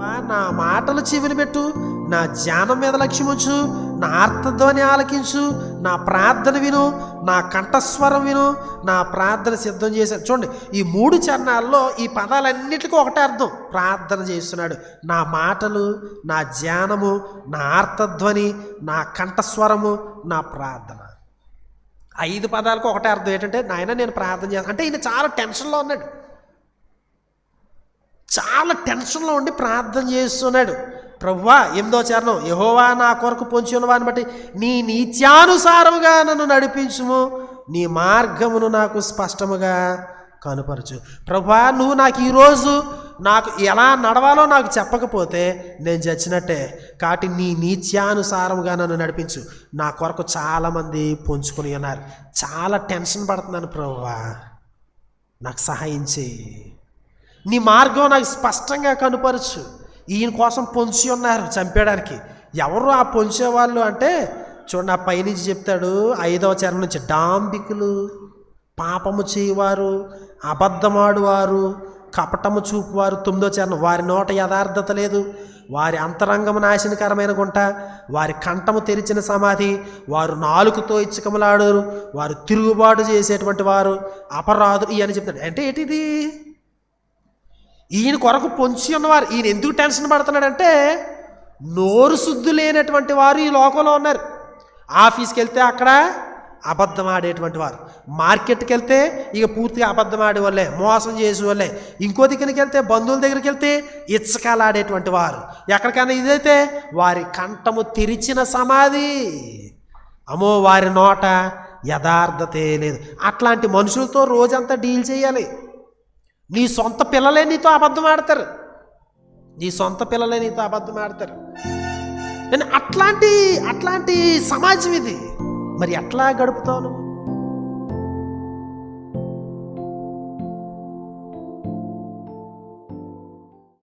ప్రభువా నా మాటలు చెవిని పెట్టు నా ధ్యానం మీద లక్ష్యముంచు నా అర్థధ్వని ఆలకించు నా ప్రార్థన విను నా కంఠస్వరం విను నా ప్రార్థన సిద్ధం చేశాను చూడండి ఈ మూడు చరణాల్లో ఈ పదాలన్నిటికీ ఒకటే అర్థం. ప్రార్థన చేస్తున్నాడు. నా మాటలు నా ధ్యానము నా అర్థధ్వని నా కంఠస్వరము నా ప్రార్థన. ఐదు పదాలకు ఒకటే అర్థం ఏంటంటే నాయన నేను ప్రార్థన చేస్తాను అంటే ఈయన చాలా టెన్షన్లో ఉన్నాడు. చాలా టెన్షన్లో ఉండి ప్రార్థన చేస్తున్నాడు. ప్రవ్వా ఎనిమిదో చరణం? యహోవా నా కొరకు పొంచి ఉన్నవాని బట్టి నీ నీత్యానుసారముగా నన్ను నడిపించుము. నీ మార్గమును నాకు స్పష్టముగా కనుపరచు. ప్రభా నువ్వు నాకు ఈరోజు నాకు ఎలా నడవాలో నాకు చెప్పకపోతే నేను చచ్చినట్టే. కాబట్టి నీ నీత్యానుసారముగా నన్ను నడిపించు. నా కొరకు చాలామంది పొంచుకొని ఉన్నారు. చాలా టెన్షన్ పడుతున్నాను ప్రభువా నాకు సహాయం చేయి. నీ మార్గం నాకు స్పష్టంగా కనుపరచు. ఈయన కోసం పొంచి ఉన్నారు చంపేయడానికి. ఎవరు ఆ పొంచేవాళ్ళు అంటే చూడండి ఆ పైనుంచి చెప్తాడు ఐదవ చరణం నుంచి డాంబికులు పాపము చేయవారు అబద్ధమాడువారు కపటము చూపువారు తొమ్మిదో చరణం వారి నోట యథార్థత లేదు. వారి అంతరంగము నాశనకరమైన గుంట వారి కంఠము తెరిచిన సమాధి వారు నాలుగుతో ఇచ్చకములాడరు వారు తిరుగుబాటు చేసేటువంటి వారు అపరాధులు ఇవన్నీ చెప్తాడు. అంటే ఏంటిది? ఈయన కొరకు పొంచి ఉన్నవారు. ఈయన ఎందుకు టెన్షన్ పడుతున్నాడంటే నోరు శుద్ధి లేనటువంటి వారు ఈ లోకంలో ఉన్నారు. ఆఫీస్కి వెళ్తే అక్కడ అబద్ధం ఆడేటువంటి వారు. మార్కెట్కి వెళ్తే ఇక పూర్తిగా అబద్ధం ఆడేవాళ్ళే మోసం చేసేవాళ్ళే ఇంకో దగ్గరికి వెళ్తే బంధువుల దగ్గరికి వెళ్తే ఇచ్చకాలు ఆడేటువంటి వారు. ఎక్కడికైనా ఇదైతే వారి కంఠము తెరిచిన సమాధి. అమ్మో వారి నోట యథార్థతే లేదు. అట్లాంటి మనుషులతో రోజంతా డీల్ చేయాలి. నీ సొంత పిల్లలే నీతో అబద్ధం ఆడతారు. నీ సొంత పిల్లలే నీతో అబద్ధం ఆడతారు. నేను అట్లాంటి అట్లాంటి సమాజం ఇది. మరి ఎట్లా గడుపుతావు నువ్వు?